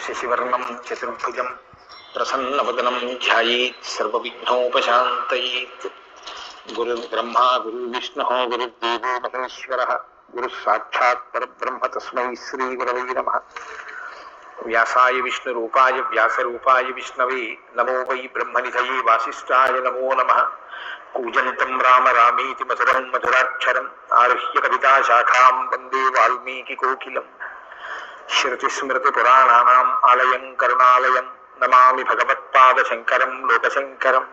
शशिवर्णं चतुर्भुज प्रसन्न वदनम ध्यानोपात गुरुर्ब्रह्मा, गुरुर्विष्णुः, गुरुर्देव महेश्वर गुरुः साक्षात् परब्रह्म तस्मै श्रीगुरवै व्यासाय विष्णु व्यासरूपाय विष्णवे, नमो वै ब्रह्म ब्रह्मनिधये वासीय नमो नम। कूजन्तं राम रामेति मधुरं मधुराक्षरम्, आरुह्य कविताशाखां वंदे वाल्मीकिकोकिलम्। ஸ்ருதிஸ்மிருதிபுராணானாம் ஆலயம் கருணாலயம் நமாமி பகவத்பாதசங்கரம் லோகசங்கரம்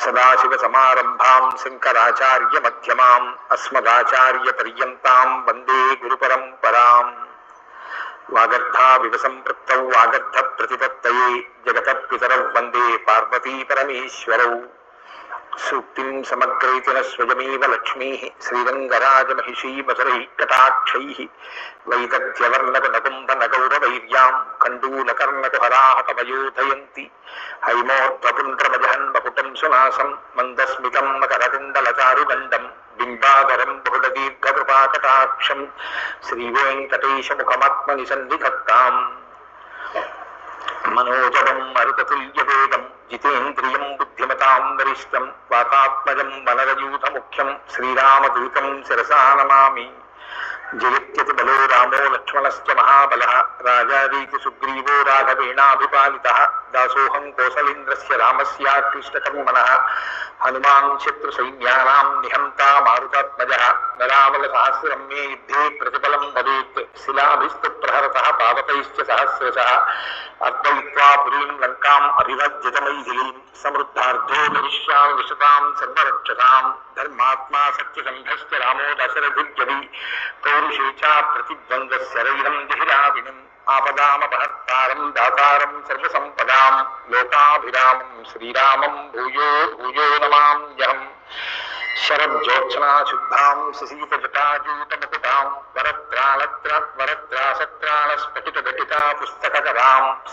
சதாசிவசமாரம்பாம் சங்கராச்சாரிய மத்தியமாம் அஸ்மதாச்சாரிய பரியந்தாம் வந்தே குருபரம்பராம் வாகர்த்தாவிவசம்பிருத்தௌ வாகர்த்த பிரதிபத்தையே ஜெகதப்பிதரவ் வந்தே பார்வதி பரமேஸ்வரௌ सूक्तिम् कंडूल कर्णक लक्ष्मीः श्रीरङ्गराजमहिषीमसरैः कटाक्षैः वैदध्यवर्णकनकुम्भनगौरवैर्याम् कण्डूलकर्णकुहराः तमयोधयन्ति हैमोर्ध्वपुण्ड्रमजहन् बपुटम् सुनासम् मन्दस्मितम् मकरकुण्डलचारुदण्डम् बिम्बाधरम् बहुलदीर्घकृपाकटाक्षम् श्रीवेङ्कटेशमुखमात्मनिसन्धिधत्ताम् मनोजवम् मरुततुल्यवेदम् जितेन्द्रियम् சாந்தாம்பரிஷ்டம் வாதாத்மஜம் வனரயூதமுக்கியம். ஸ்ரீராமதூதம் சிரசா நமாமி ஜெயத்தியது பலோ ராமோ லக்ஷ்மணஸ்ய மகாபலः. राजावीति सुग्रीवो राघवेणाभिपालितः दासोऽहं कोसलेन्द्रस्य रामस्याक्लिष्टकर्मणः हनुमान् शत्रुसैन्यानां निहन्ता मारुतात्मजः नरामलसहस्रं मे युद्धे प्रतिफलं भवेत् शिलाभिस्तु प्रहरतः पावकैश्च सहस्रशः अर्पयित्वा पुरीं लङ्काम् अभिवज्जतमैथिलीं समृद्धार्थो भविष्यामि विशतां सर्वरक्षतां धर्मात्मा सत्यसन्धश्च रामो दशरथिद्ववि पौरुषे च प्रतिद्वन्द्वस्य रविरं दिहिराविनम् आपदामपहत्तारम् दातारम् भूयो भूयो नमाम्यहम् शरज्योत्सना शुद्धाम् ससीतजटाजूटमुकुटाम् वरत्रालत्र वरत्रासत्राणस्फटितघटिता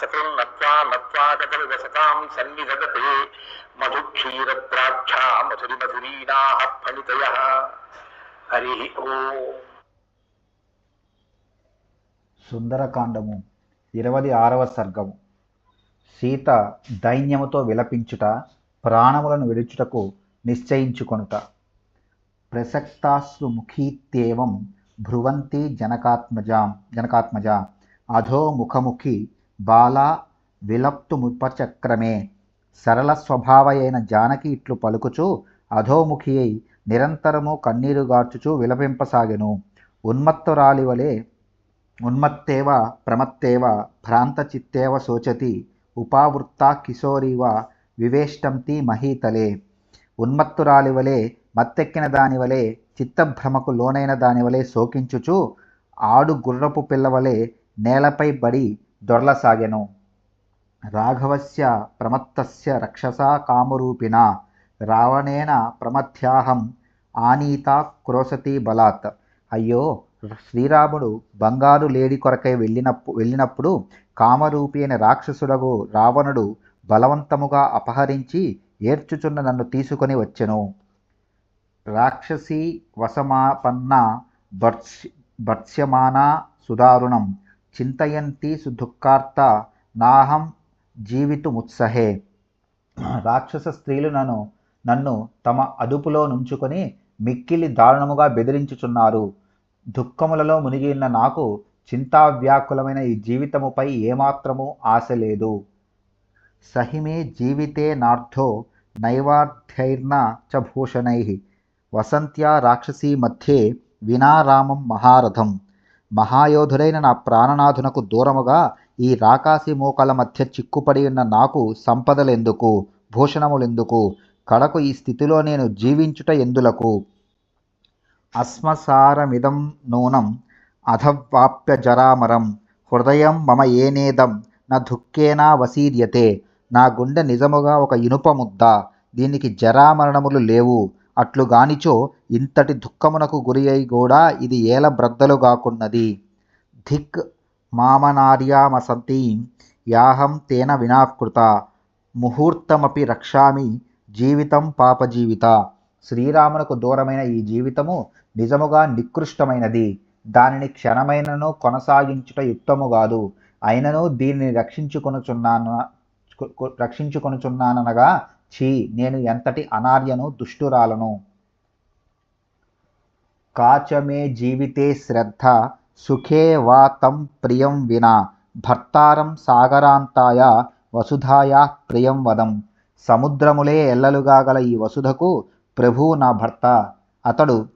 सकृन्नत्वा नत्वा गतविवसताम् सन्निधते मधुक्षीरत्राख्या मधुरिमधुरीणाः फणितयः हरिः ओम्। సుందరకాండము ఇరవది ఆరవ సర్గము సీత దైన్యముతో విలపించుట ప్రాణములను విడుచుటకు నిశ్చయించుకొనుట. ప్రసక్తాశ్రు ముఖీత్యేవం భ్రువంతి జనకాత్మజాం జనకాత్మజ. అధో ముఖముఖి బాలా విలప్తుముపచక్రమే. సరళ స్వభావయైన జానకి ఇట్లు పలుకుచు అధోముఖి అయి నిరంతరము కన్నీరుగార్చుచు విలపింపసాగెను. ఉన్మత్తురాలి వలె ఉన్మత్తేవ ప్రమత్తేవ భ్రాంతచిత్తేవ శోచతి ఉపావృత్తా కిశోరీవ వివేష్టంతి మహీతలే. ఉన్మత్తురాలివలే మత్తెక్కిన దానివలే చిత్తభ్రమకు లోనైన దానివలే శోకించుచు ఆడు గుర్రపు పిల్లవలే నేలపై బడి దొర్లసాగెను. రాఘవస్య ప్రమత్తస్య రక్షసా కామరూపిణ రావణేన ప్రమథ్యాహం ఆనీత క్రోశతి బలాత్. అయ్యో శ్రీరాముడు బంగారు లేడి కొరకై వెళ్ళినప్పు వెళ్ళినప్పుడు కామరూపి అయిన రాక్షసుడగు రావణుడు బలవంతముగా అపహరించి ఏర్చుచున్న నన్ను తీసుకొని వచ్చెను. రాక్షసి వసమాపన్న భర్ష్ భర్ష్యమాన సుదారుణం చింతయంతి సుదుఃఖార్త నాహం జీవితుముత్సహే. రాక్షస స్త్రీలు నన్ను నన్ను తమ అదుపులో నుంచుకొని మిక్కిలి దారుణముగా బెదిరించుచున్నారు. దుఃఖములలో మునిగి ఉన్న నాకు చింతావ్యాకులమైన ఈ జీవితముపై ఏమాత్రము ఆశ లేదు. సహిమే జీవితే నార్థో నైవార్థైర్న చ భూషణై. వసంత్యా రాక్షసీ మధ్యే వినారామం మహారథం. మహాయోధుడైన నా ప్రాణనాథునకు దూరముగా ఈ రాకాసి మోకల మధ్య చిక్కుపడి ఉన్న నాకు సంపదలెందుకు? భూషణములెందుకు? కడకు ఈ స్థితిలో నేను జీవించుట ఎందులకు? అశ్మసారమిదం నూనం అధవాప్య జరామరం. హృదయం మమ ఏనేదం? నా దుఃఖేనా వసీర్యతే. నా గుండె నిజముగా ఒక ఇనుప ముద్ద. దీనికి జరామరణములు లేవు. అట్లుగానిచో ఇంతటి దుఃఖమునకు గురి అయి కూడా ఇది ఏల బ్రద్దలు గాకున్నది. ధిక్ మామనార్యామసంతీం యాహం తేన వినాకృత. ముహూర్తమపి రక్షామి జీవితం పాపజీవిత. శ్రీరామునకు దూరమైన ఈ జీవితము నిజముగా నికృష్టమైనది. దానిని క్షణమైనను కొనసాగించుట యుక్తము కాదు. అయినను దీనిని రక్షించుకొనుచున్నాన రక్షించుకొనుచున్నాననగా ఛీ నేను ఎంతటి అనార్యను దుష్టురాలను. కాచమే జీవితే శ్రద్ధ సుఖే వా తం ప్రియం వినా. భర్తారం సాగరాంతాయ వసుధాయా ప్రియం వదం. సముద్రములే ఎల్లలుగా గల ఈ వసుధకు ప్రభువు నా భర్త. అతడు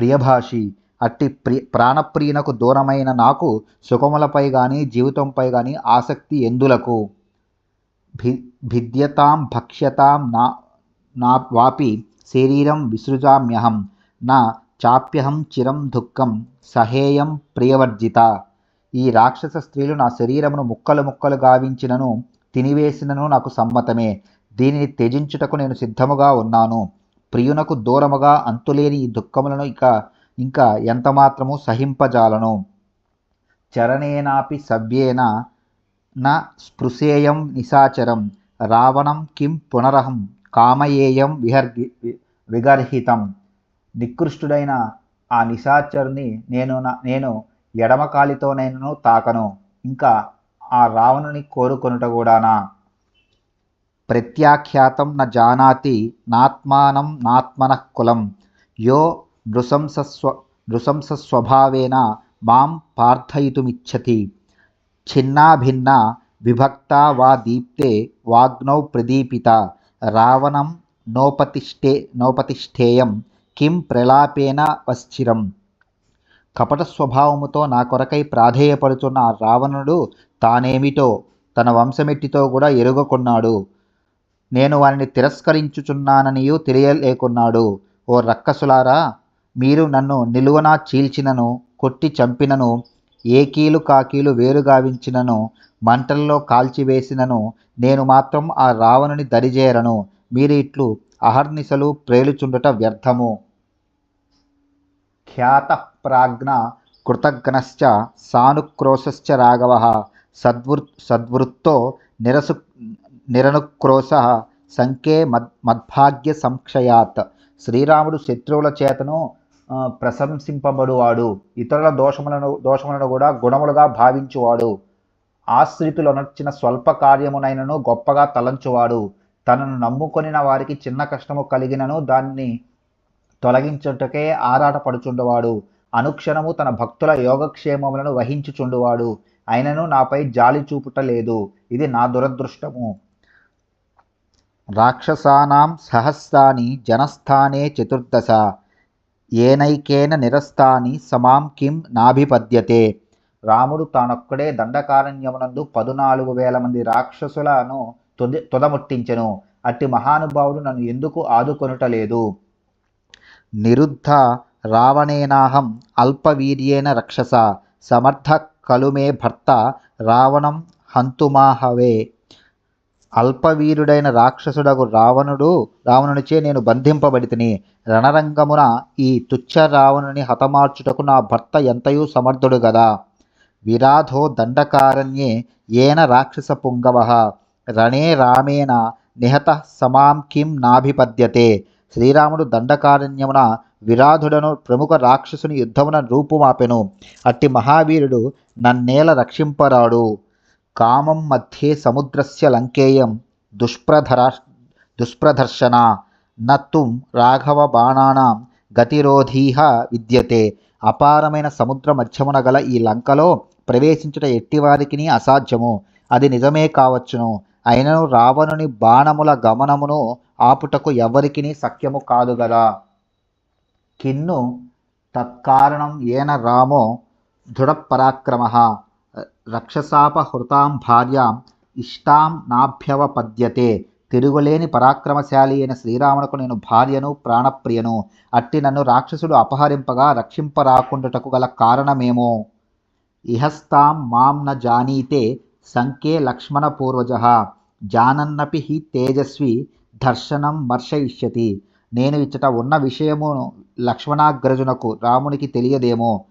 ప్రియభాషి అట్టి ప్రి ప్రాణప్రియునకు దూరమైన నాకు సుఖములపై కానీ జీవితంపై కానీ ఆసక్తి ఎందులకు? భి భిద్యతాం భక్ష్యతాం నా నా వాపి శరీరం విసృజామ్యహం నా చాప్యహం చిరం దుఃఖం సహేయం ప్రియవర్జిత. ఈ రాక్షస స్త్రీలు నా శరీరమును ముక్కలు ముక్కలు గావించినను తినివేసినను నాకు సమ్మతమే. దీనిని త్యజించుటకు నేను సిద్ధముగా ఉన్నాను. ప్రియునకు దూరముగా అంతులేని ఈ దుఃఖములను ఇక ఇంకా ఎంతమాత్రము సహింపజాలను? చరణేనాపి సవ్యేన న స్పృశేయం నిశాచరం రావణం కిం పునరహం కామయేయం విహర్గి విగర్హితం. నికృష్టుడైన ఆ నిశాచరుని నేను నేను ఎడమకాలితోనైనను తాకను. ఇంకా ఆ రావణుని కోరుకొనుట కూడానా? ప్రత్యాఖ్యాతం న జానాతి నాత్మానం నాత్మనః కులం. యో నృశంసస్వ నృశంసస్వభావేన మాం పార్థయితుమిచ్చతి. ఛిన్నాభిన్న విభక్త వా దీప్తే వాగ్నౌ ప్రదీపిత. రావణం నోపతిష్ఠే నోపతిష్ఠేయం కిం ప్రలాపేన వశ్చిరం. కపట స్వభావముతో నా కొరకై ప్రాధేయపడుతున్న రావణుడు తానేమిటో తన వంశమెట్టితో కూడా ఎరుగకొన్నాడు నేను వారిని తిరస్కరించుచున్నాననియూ తెలియలేకున్నాడు. ఓ రక్కసులారా మీరు నన్ను నిలువనా చీల్చినను కొట్టి చంపినను ఏకీలు కాకీలు వేరుగావించినను మంటల్లో కాల్చివేసినను నేను మాత్రం ఆ రావణుని దరిజేరను. మీరు ఇట్లు అహర్నిశలు ప్రేలుచుండుట వ్యర్థము. ఖ్యాత ప్రాజ్ఞ కృతజ్ఞశ్చ సానుక్రోశశ్చ రాఘవ. సద్వృ సద్వృత్తో నిరసు నిరనుక్రోశ సంఖ్యే మద్ మద్భాగ్య సంక్షయాత్. శ్రీరాముడు శత్రువుల చేతను ప్రశంసింపబడువాడు. ఇతరుల దోషములను దోషములను కూడా గుణములుగా భావించువాడు. ఆశ్రితులనొచ్చిన స్వల్ప కార్యమునైనను గొప్పగా తలంచువాడు. తనను నమ్ముకొనిన వారికి చిన్న కష్టము కలిగినను దాన్ని తొలగించుటకే ఆరాటపడుచుండువాడు. అనుక్షణము తన భక్తుల యోగక్షేమములను వహించుచుండువాడు. అయినను నాపై జాలి చూపుట లేదు ఇది నా దురదృష్టము. రాక్షసానాం సహస్రాని జనస్థానే చతుర్దశ. ఏనైకేన నిరస్తాని సమాం కిం నాభిపద్యతే. రాముడు తానొక్కడే దండకారణ్యమునందు పదునాలుగు వేల మంది రాక్షసులను తుది తుదముట్టించెను. అట్టి మహానుభావుడు నన్ను ఎందుకు ఆదుకొనుటలేదు? నిరుద్ధ రావణేనాహం అల్పవీర్యేన రక్షస. సమర్థ కలుమే భర్త రావణం హంతుమాహవే. అల్పవీరుడైన రాక్షసుడగు రావణుడు రావణునిచే నేను బంధింపబడితిని. రణరంగమున ఈ తుచ్చ రావణుని హతమార్చుటకు నా భర్త ఎంతయూ సమర్థుడు గదా? విరాధో దండకారణ్యే ఏన రాక్షస పుంగవ. రణే రామేణ నిహత సమాం కిం నాభిపద్యతే. శ్రీరాముడు దండకారణ్యమున విరాధుడను ప్రముఖ రాక్షసుని యుద్ధమున రూపుమాపెను. అట్టి మహావీరుడు నన్నేల రక్షింపరాడు. కామం మధ్యే సముద్రస్య లంకేయం దుష్ప్రధరా దుష్ప్రదర్శన. నత్తుం రాఘవ బాణానాం గతిరోధీహ విద్యతే. అపారమైన సముద్ర మధ్యమున గల ఈ లంకలో ప్రవేశించుట ఎట్టివారికి అసాధ్యము? అది నిజమే కావచ్చును. అయినను రావణుని బాణముల గమనమును ఆపుటకు ఎవరికి సఖ్యము కాదు గదా. కిన్ను తత్కారణం ఏన రామో దృఢపరాక్రమ. రక్షసాపహృతాం భార్యాం ఇష్టాం నాభ్యవపద్యతే. తిరుగులేని పరాక్రమశాలి అయిన శ్రీరామునకు నేను భార్యను ప్రాణప్రియను. అట్టి నన్ను రాక్షసుడు అపహరింపగా రక్షింపరాకుండుటకు గల కారణమేమో? ఇహస్తాం మాం న జానీతే సంకే లక్ష్మణ పూర్వజ. జానన్నపి హి తేజస్వి దర్శనం మర్షయిష్యతి. నేను ఇచ్చట ఉన్న విషయమును లక్ష్మణాగ్రజునకు రామునికి తెలియదేమో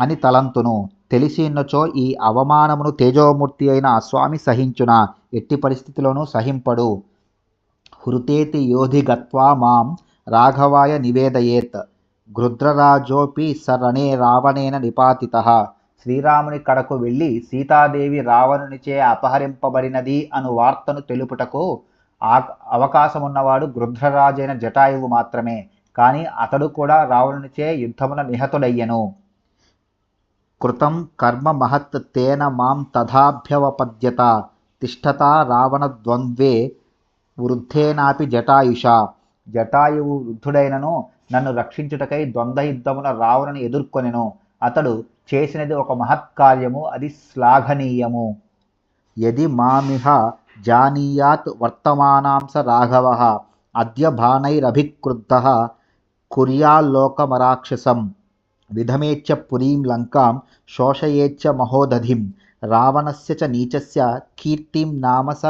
అని తలంతును. తెలిసినచో ఈ అవమానమును తేజోమూర్తి అయిన ఆ స్వామి సహించున? ఎట్టి పరిస్థితిలోనూ సహింపడు. హృతేతి యోధి గత్వా మాం రాఘవాయ నివేదయేత్. గృద్రరాజోపి సరణే రావణేన నిపాతిత. శ్రీరాముని కడకు వెళ్ళి సీతాదేవి రావణునిచే అపహరింపబడినది అను వార్తను తెలుపుటకు ఆ అవకాశమున్నవాడు గృధ్రరాజైన జటాయువు మాత్రమే. కానీ అతడు కూడా రావణునిచే యుద్ధమున నిహతుడయ్యను. కృతం కర్మ మహత్ తేన మాం తథాభ్యవపద్యత తిష్టతా రావణద్వంద్వే వృద్ధేనాపి జటాయుష. జటాయువు వృద్ధుడైనను నన్ను రక్షించుటకై ద్వంద్వయుద్ధమున రావణను ఎదుర్కొనెను. అతడు చేసినది ఒక మహత్కార్యము అది శ్లాఘనీయము. యది మామిహ జానీయాత్ వర్తమానాంస రాఘవ అద్య బాణైరభిక్రుద్ధ కుర్యాల్లోకమరాక్షసం విధమేచ్చ పురీం లంకాం శోషయేచ్చ మహోదధిం రావణస్య చ నీచస్య కీర్తిం నామస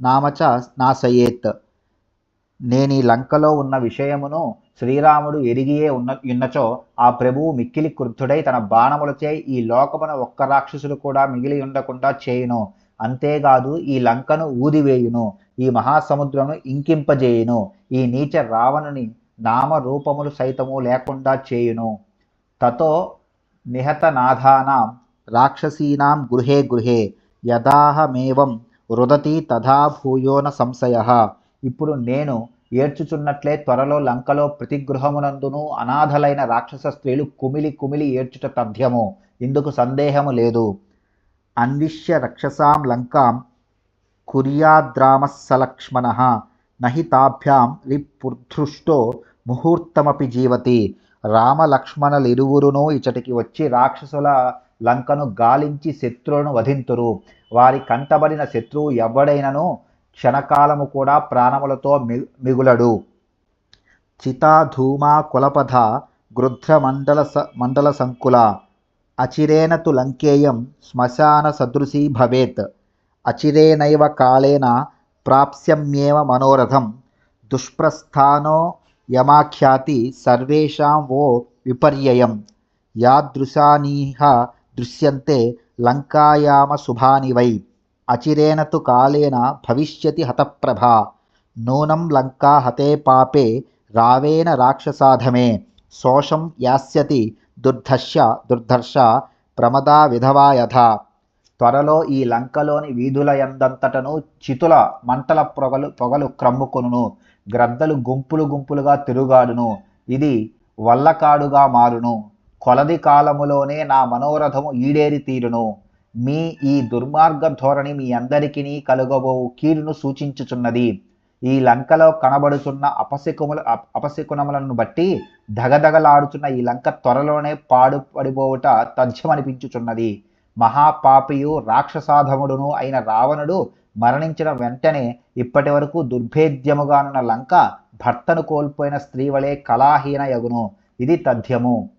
నామ చ నాశయేత్ ఈ లంకలో ఉన్న విషయమును శ్రీరాముడు ఎరిగియే ఉన్న ఉన్నచో ఆ ప్రభువు మిక్కిలి క్రుద్ధుడై తన బాణములచే ఈ లోకమున ఒక్క రాక్షసుడు కూడా మిగిలి ఉండకుండా చేయును. అంతేకాదు ఈ లంకను ఊదివేయును ఈ మహాసముద్రమును ఇంకింపజేయును ఈ నీచ రావణుని నామరూపములు సైతము లేకుండా చేయును. తతో నిహతనాథానాం రాక్షసీనాం గృహే గృహే యదాహమేవం రుదతి తథా భూయో న సంశయ. ఇప్పుడు నేను ఏడ్చుచున్నట్లే త్వరలో లంకలో ప్రతి గృహమునందును అనాథలైన రాక్షస స్త్రీలు కుమిలి కుమిలి ఏడ్చుట తథ్యము. ఇందుకు సందేహము లేదు. అన్విష్య రక్షసాం లంకాం కుర్యాద్రామస్సలక్ష్మణ నహి తాభ్యాం రిపుర్ధృష్టో ముహూర్తమపి జీవతి. రామలక్ష్మణులిరువురును ఇచటికి వచ్చి రాక్షసుల లంకను గాలించి శత్రువులను వధింతురు. వారి కంటబడిన శత్రువు ఎవడైనను క్షణకాలము కూడా ప్రాణములతో మి మిగులడు. చితాధూమా కులపథ గృధ్రమండల స మండల సంకుల అచిరేణ తు లంకేయం శ్మశాన సదృశీ భవేత్. అచిరేనైవ కాళేన ప్రాప్స్యమ్యేవ మనోరథం. దుష్ప్రస్థానో యమాఖ్యాతి సర్వేషాం వో విపర్యయం. యాదృశానీహ దృశ్యంతే లంకాయామ శుభాని వై. అచిరేణ తు కాలేన భవిష్యతి హతప్రభా. నూనం లంకా హతే పాపే రావేణ రాక్షసాధమే. శోషం యాస్యతి దుర్ధర్ష దుర్ధర్ష ప్రమదా విధవా యథ. త్వరలో ఈ లంకలోని వీధుల ఎందంతటను చితుల మంటల పొగలు పొగలు క్రమ్ముకొనును. గ్రద్దలు గుంపులు గుంపులుగా తిరుగాడును. ఇది వల్లకాడుగా మారును. కొలది కాలములోనే నా మనోరథము ఈడేరి తీరును. మీ ఈ దుర్మార్గ ధోరణి మీ అందరికీ కలుగబో కీడును సూచించుచున్నది. ఈ లంకలో కనబడుచున్న అపశకుముల అపశకునములను బట్టి దగదగలాడుచున్న ఈ లంక త్వరలోనే పాడుపడిపోవుట తథ్యమనిపించుచున్నది. మహాపాపియు రాక్షసాధముడును అయిన రావణుడు మరణించిన వెంటనే ఇప్పటి వరకు దుర్భేద్యముగానున్న లంక భర్తను కోల్పోయిన స్త్రీ వలె కళాహీన యగును. ఇది తథ్యము.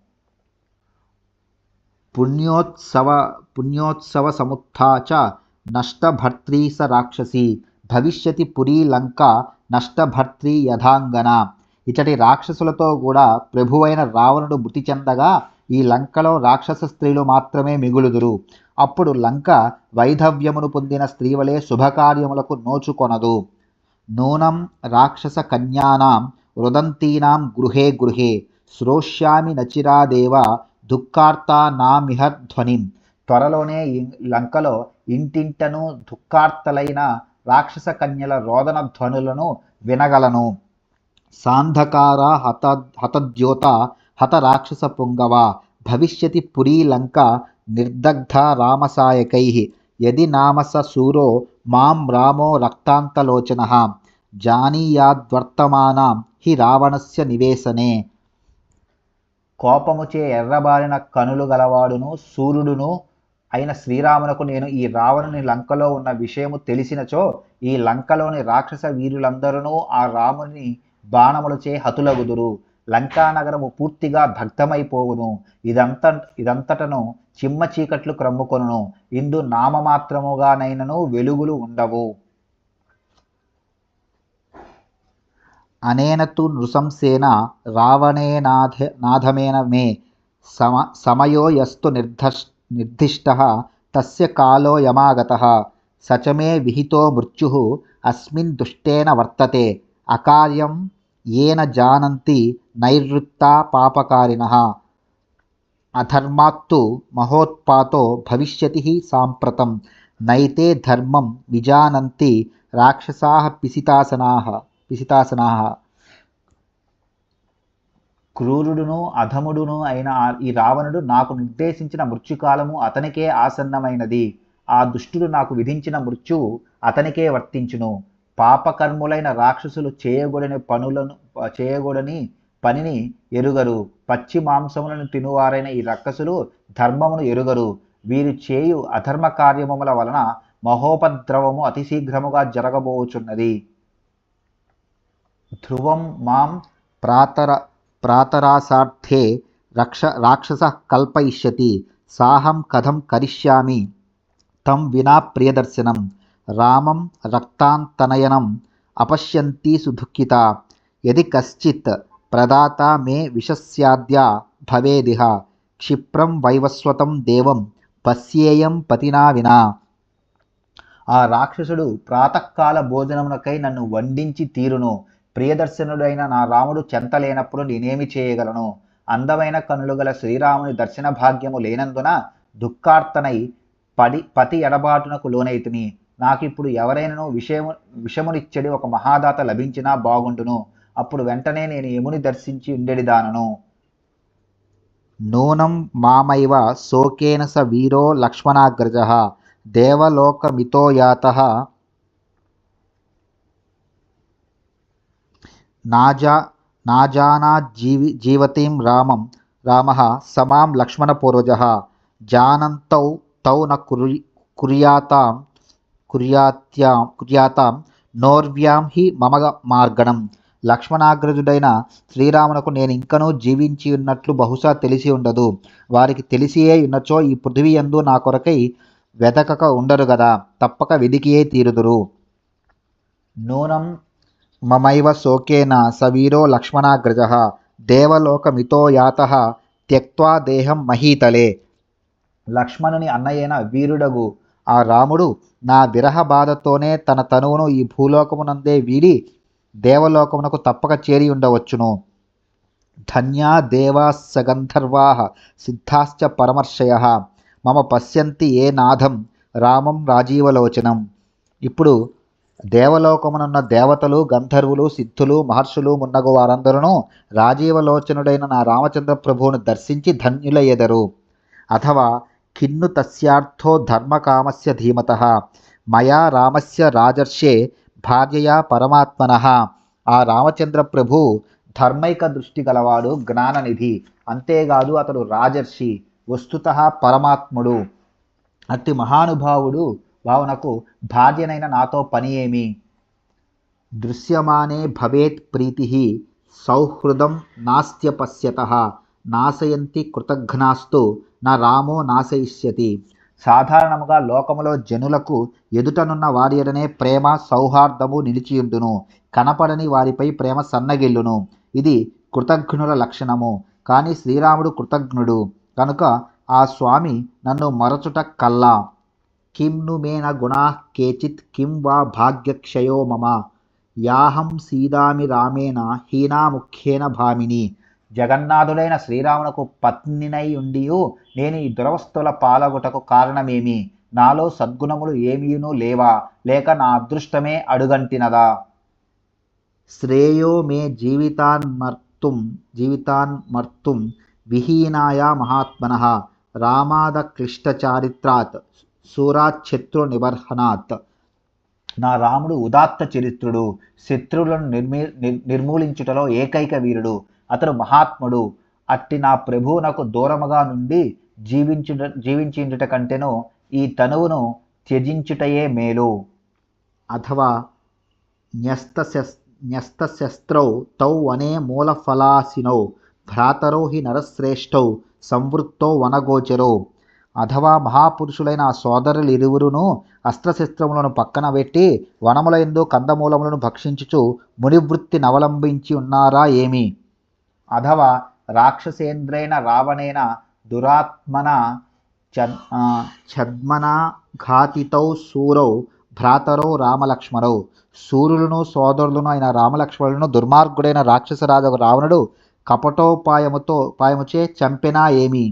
పుణ్యోత్సవ పుణ్యోత్సవ సముత్థాచ చ నష్టభర్త్రీ స రాక్షసి. భవిష్యతి పురీ లంక నష్టభర్త్రీ యథాంగన. ఇతడి రాక్షసులతో కూడా ప్రభువైన రావణుడు మృతి చెందగా ఈ లంకలో రాక్షస స్త్రీలు మాత్రమే మిగులుదురు. అప్పుడు లంక వైధవ్యమును పొందిన స్త్రీవలే శుభకార్యములకు నోచుకొనదు. నూనం రాక్షస కన్యానాం రుదంతీనాం గృహే గృహే శ్రోష్యామి నచిరాదేవ దుఃఖార్తా నామిహ ధ్వనిం. త్వరలోనే లంకలో ఇంటింటను దుఃఖార్తలైన రాక్షస కన్యల రోదన ధ్వనులను వినగలను. సాంధకార హత హతద్యోత హత రాక్షస పుంగవ. భవిష్యతి పురీ లంక నిర్దగ్ధ రామసాయకై యది నామ స శూరో మాం రామో రక్తాంతలోచన జానీయాద్వర్తమానాం హి రావణస్య నివేశనే. కోపముచే ఎర్రబారిన కనులు గలవాడును సూర్యుడును అయిన శ్రీరామునకు నేను ఈ రావణుని లంకలో ఉన్న విషయము తెలిసినచో ఈ లంకలోని రాక్షస వీరులందరూ ఆ రాముని బాణములచే హతులగుదురు. లంకా నగరము పూర్తిగా దగ్ధమైపోవును. ఇదంత ఇదంతటను చిమ్మ చీకట్లు క్రమ్ముకొను ఇందు నామమాత్రముగానైనను వెలుగులు ఉండవు. అనేనతు నృశంసేన రావణేనాథ నాథమేన మే సమ సమయో యస్తు నిర్ధష్ నిర్దిష్ట తస్య కాలో యమాగత సచమే విహితో మృత్యు అస్మిన్ దుష్టేన వర్తతే అకార్యం ఏన జానంతి నైర్వృత్తా పాపకారిణ అధర్మాత్తు మహోత్పాతో భవిష్యతి సాంప్రతం నైతే ధర్మం విజానంతి రాక్షసా పిసితాసనా పిసితాసనా. క్రూరుడును అధముడును అయిన ఈ రావణుడు నాకు నిర్దేశించిన మృత్యుకాలము అతనికే ఆసన్నమైనది. ఆ దుష్టుడు నాకు విధించిన మృత్యువు అతనికే వర్తించును. పాపకర్ములైన రాక్షసులు చేయగూడని పనులను చేయగూడని పనిని ఎరుగరు. పచ్చి మాంసములను తినువారైన ఈ రక్కసులు ధర్మమును ఎరుగరు. వీరు చేయు అధర్మ కార్యముల వలన మహోపద్రవము అతి శీఘ్రముగా జరగబోచున్నది. ధ్రువం మాం ప్రాతర ప్రాతరాసార్థే రక్ష రాక్షస కల్పయిష్యతి. సాహం కథం కరిష్యామి. తం వినా ప్రియదర్శనం. రామం రక్తాంతనయనం. అపశ్యంతి సుదుఃఖిత యది కశ్చిత్. ప్రదాత మే విషస్యాద్య భవేదిహ. క్షిప్రం వైవస్వతం దేవం పశ్యేయం పతినా వినా. ఆ రాక్షసుడు ప్రాతకాల భోజనమునకై నన్ను వండించి తీరును. ప్రియదర్శనుడైన నా రాముడు చెంతలేనప్పుడు నేనేమి చేయగలను? అందమైన కనులు గల శ్రీరాముని దర్శన భాగ్యము లేనందున దుఃఖార్తనై పడి పతి ఎడబాటునకు లోనైతిని నాకిప్పుడు ఎవరైనను విషయము విషమునిచ్చడి ఒక మహాదాత లభించినా బాగుండును. అప్పుడు వెంటనే నేను యముని దర్శించి ఉండెడిదానను. నూనం మామైవ శోకేన స వీరో లక్ష్మణాగ్రజ దేవలోకమితోయాత నాజా నాజానా జీవి జీవతీం రామం రామ సమాం లక్ష్మణపూర్వజ జానంతౌ తౌ న కుర్యాతాం కుర్యాత్యాం కుర్యాతాం నోర్వ్యాం హి మమ మార్గణం లక్ష్మణాగ్రజుడైన శ్రీరామునకు నేను ఇంకనూ జీవించి ఉన్నట్లు బహుశా తెలిసి ఉండదు. వారికి తెలిసియే ఉన్నచో ఈ పృథివీ యందు నా కొరకై వెతకక ఉండరు గదా. తప్పక వెదికియే తీరుదురు. నూనం మమైవ శోకేన సవీరో లక్ష్మణాగ్రజ. దేవలోకమితో యాత. త్యక్వా దేహం మహీతలే. లక్ష్మణుని అన్నయ్యైన వీరుడగు ఆ రాముడు నా విరహ బాధతోనే తన తనువును ఈ భూలోకమునందే వీడి దేవలోకమునకు తప్పక చేరి ఉండవచ్చును. ధన్యా దేవాస్స గంధర్వా సిద్ధాశ్చ పరమర్షయ. మమ పశ్యంతి ఏ నాథం రామం రాజీవలోచనం. ఇప్పుడు దేవలోకమునున్న దేవతలు గంధర్వులు సిద్ధులు మహర్షులు మున్నగు వారందరూ రాజీవలోచనుడైన నా రామచంద్ర ప్రభువును దర్శించి ధన్యులయ్యెదరు. అథవా కిన్ను తస్యార్థో ధర్మకామస్య ధీమత. మయా రామస్య రాజర్షే భార్యయా పరమాత్మన. ఆ రామచంద్ర ప్రభు ధర్మైక దృష్టి గలవాడు జ్ఞాననిధి. అంతేకాదు అతడు రాజర్షి వస్తుత పరమాత్ముడు. అట్టి మహానుభావుడు భావనకు భార్యనైన నాతో పని ఏమి? దృశ్యమానే భవేత్ ప్రీతి సౌహృదం నాస్త్యపశ్యత. నాశయంతి కృతఘ్నాస్తు నా రామో నాశయిష్యతి. సాధారణముగా లోకములో జనులకు ఎదుటనున్న వారి ఎడనే ప్రేమ సౌహార్దము నిలిచియుండును. కనపడని వారిపై ప్రేమ సన్నగిల్లును. ఇది కృతజ్ఞుల లక్షణము. కానీ శ్రీరాముడు కృతజ్ఞుడు. కనుక ఆ స్వామి నన్ను మరచుట కల్లా. కిం మేన గుణా కేచిత్ కిం వా భాగ్యక్షయో మమ. యాహం సీదామి రామేణ హీనాముఖ్యేన భామిని. జగన్నాథుడైన శ్రీరామునకు పత్నినై ఉండియు నేను ఈ దురవస్థల పాలగుటకు కారణమేమి? నాలో సద్గుణములు ఏమీనూ లేవా? లేక నా అదృష్టమే అడుగంటినదా? శ్రేయో మే జీవితాన్ మర్తుం జీవితాన్ మర్తుం విహీనాయ మహాత్మన రామాద క్లిష్టచారిత్రాత్ సూరాచ్ఛత్రు నిబర్హనాత్ నా రాముడు ఉదాత్త చరిత్రుడు శత్రువులను నిర్మీ నిర్మూలించుటలో ఏకైక వీరుడు. అతడు మహాత్ముడు. అట్టి నా ప్రభువునకు దూరముగా నుండి జీవించుట జీవించుట కంటేను ఈ తనువును త్యజించుటయే మేలు. అథవా న్యస్త న్యస్తశస్త్రౌ తౌ వనే మూలఫలాసినౌ భ్రాతరో హి నరశ్రేష్టౌ సంవృత్తో వనగోచరో. అథవా మహాపురుషులైన ఆ సోదరులు ఇరువురును అస్త్రశస్త్రములను పక్కన పెట్టి వనములందు కందమూలములను భక్షించుచు మునివృత్తి నవలంబించి ఉన్నారా ఏమి? అథవా రాక్షసేంద్రేణ రావణేన దురాత్మన చద్ ఛద్మనా ఘాతితౌ సూరౌ భ్రాతరౌ రామలక్ష్మణౌ సూర్యులను సోదరులను అయిన రామలక్ష్మణులను దుర్మార్గుడైన రాక్షసరాజు రావణుడు కపటోపాయముతో పాయముచే చంపినా ఏమి?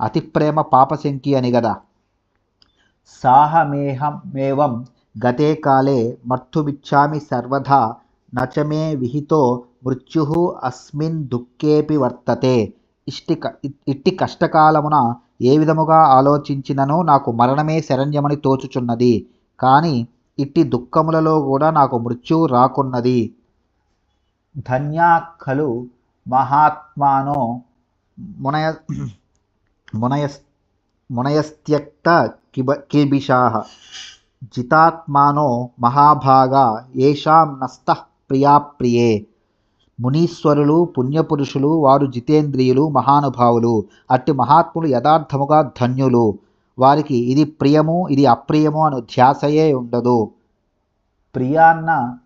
అతి ప్రేమ పాపశంకి అని గదా. సాహమేహమేవం గతే కాలే మర్తుమిచ్చామి సర్వదా నచమే విహితో మృత్యు అస్మిన్ దుఃఖేపి వర్తతే. ఇష్టి ఇట్టి కష్టకాలమున ఏ విధముగా ఆలోచించినను నాకు మరణమే శరణ్యమని తోచుచున్నది. కానీ ఇట్టి దుఃఖములలో కూడా నాకు మృత్యువు రాకున్నది. ధన్యా ఖలు మహాత్మానో మునయ మునయస్ మునయస్త్యక్త కిబ కిల్బిషాः జితాత్మానో మహాభాగా ఏషాం నస్తః ప్రియాప్రియే. మునీశ్వరులు పుణ్యపురుషులు వారు జితేంద్రియులు మహానుభావులు. అట్టి మహాత్ములు యథార్థముగా ధన్యులు. వారికి ఇది ప్రియము ఇది అప్రియము అను ధ్యాసయే ఉండదు. ప్రియాన్న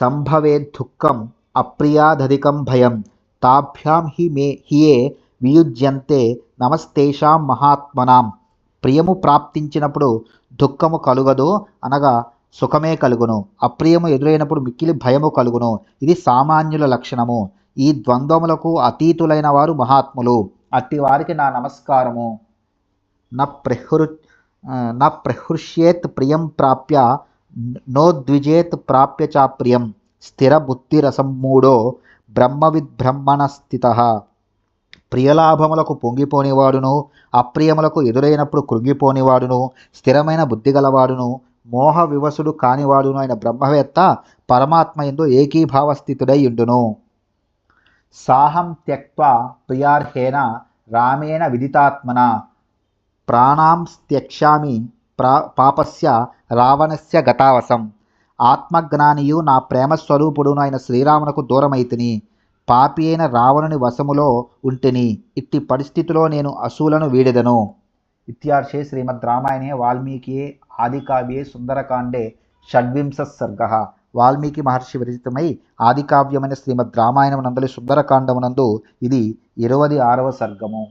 సంభవే దుఃఖం అప్రియాదధికం భయం. తాభ్యాం హి మే హియే వియుజ్యంతే నమస్తేషాం మహాత్మనాం. ప్రియము ప్రాప్తించినప్పుడు దుఃఖము కలుగదు అనగా సుఖమే కలుగును. అప్రియము ఎదురైనప్పుడు మిక్కిలి భయము కలుగును. ఇది సామాన్యుల లక్షణము. ఈ ద్వంద్వములకు అతీతులైన వారు మహాత్ములు. అట్టి వారికి నా నమస్కారము. న ప్రహృ న ప్రహృష్యేత్ ప్రియం ప్రాప్య నోద్విజేత్ ప్రాప్య చ ప్రియం. స్థిర బ్రహ్మ బ్రహ్మవిద్బ్రహ్మణ స్థిత. ప్రియలాభములకు పొంగిపోనివాడును. అప్రియములకు ఎదురైనప్పుడు కృంగిపోనివాడును. స్థిరమైన బుద్ధి గలవాడును. మోహ వివసుడు కానివాడును అయిన బ్రహ్మవేత్త పరమాత్మ ఎందు ఏకీభావ స్థితుడై ఉండును. సాహం త్యక్వా ప్రియార్హేన రామేణ విదితాత్మన. ప్రాణాం త్యక్ష్యామి ప్రా పాపస్య రావణస్య గతావసం. ఆత్మజ్ఞానియు నా ప్రేమస్వరూపుడును అయిన శ్రీరామునకు దూరమైతిని. పాపి అయిన రావణుని వశములో ఉంటిని. ఇట్టి పరిస్థితిలో నేను అసూలను వీడెదను. ఇత్యార్షే శ్రీమద్ రామాయణే వాల్మీకియే ఆదికావ్యే సుందరకాండే షడ్వింశ సర్గ వాల్మీకి మహర్షి విరచితమై ఆదికావ్యమైన శ్రీమద్ రామాయణం నందలి సుందరకాండమునందు ఇది ఇరవది ఆరవ సర్గము